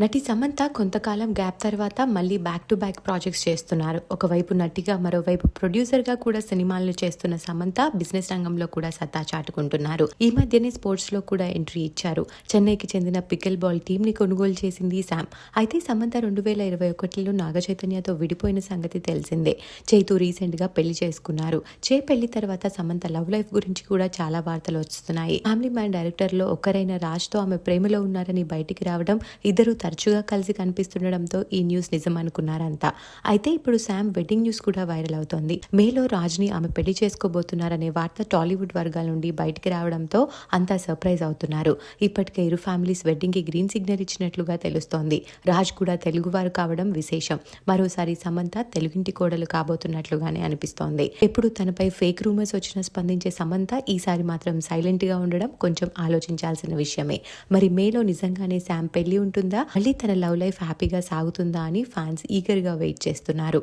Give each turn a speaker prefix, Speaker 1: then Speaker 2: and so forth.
Speaker 1: నటి సమంత కొంతకాలం గ్యాప్ తర్వాత మళ్ళీ బ్యాక్ టు బ్యాక్ ప్రాజెక్ట్స్ చేస్తున్నారు. ఒకవైపు నటిగా మరోవైపు ప్రొడ్యూసర్గా కూడా సినిమాలను చేస్తున్న సమంత బిజినెస్ రంగంలో కూడా సత్తా చాటుకుంటున్నారు. ఈ మధ్యనే స్పోర్ట్స్లో కూడా ఎంట్రీ ఇచ్చారు. చెన్నైకి చెందిన పికిల్ బాల్ టీం ని కొనుగోలు చేసింది శామ్ అయితే సమంత రెండు వేల ఇరవై ఒకటిలో నాగ చైతన్యతో విడిపోయిన సంగతి తెలిసిందే. చైతు రీసెంట్గా పెళ్ళి చేసుకున్నారు. చే పెళ్ళి తర్వాత సమంత లవ్ లైఫ్ గురించి కూడా చాలా వార్తలు వస్తున్నాయి. ఫ్యామిలీ మ్యాన్ డైరెక్టర్లో ఒకరైన రాజ్తో ఆమె ప్రేమలో ఉన్నారని బయటికి రావడం ఇద్దరు తరచుగా కలిసి కనిపిస్తుండడంతో ఈ న్యూస్ నిజం అనుకున్నారంతా అయితే ఇప్పుడు శామ్ వెడ్డింగ్ న్యూస్ కూడా వైరల్ అవుతోంది. మేలో రాజ్ని ఆమె పెళ్ళి చేసుకోబోతున్నారనే వార్త టాలీవుడ్ వర్గాల నుండి బయటికి రావడంతో అంతా సర్ప్రైజ్ అవుతున్నారు. ఇప్పటికే ఇరు ఫ్యామిలీస్ వెడ్డింగ్కి గ్రీన్ సిగ్నల్ ఇచ్చినట్లుగా తెలుస్తోంది. రాజ్ కూడా తెలుగువారు కావడం విశేషం. మరోసారి సమంత తెలుగింటి కోడలు కాబోతున్నట్లుగానే అనిపిస్తోంది. ఎప్పుడు తనపై ఫేక్ రూమర్స్ వచ్చినా స్పందించే సమంత ఈసారి మాత్రం సైలెంట్గా ఉండడం కొంచెం ఆలోచించాల్సిన విషయమే. మరి మేలో నిజంగానే శామ్ పెళ్ళి ఉంటుందా? మళ్ళీ తన లవ్ లైఫ్ హ్యాపీగా సాగుతుందా అని ఫ్యాన్స్ ఈగర్గా వెయిట్ చేస్తున్నారు.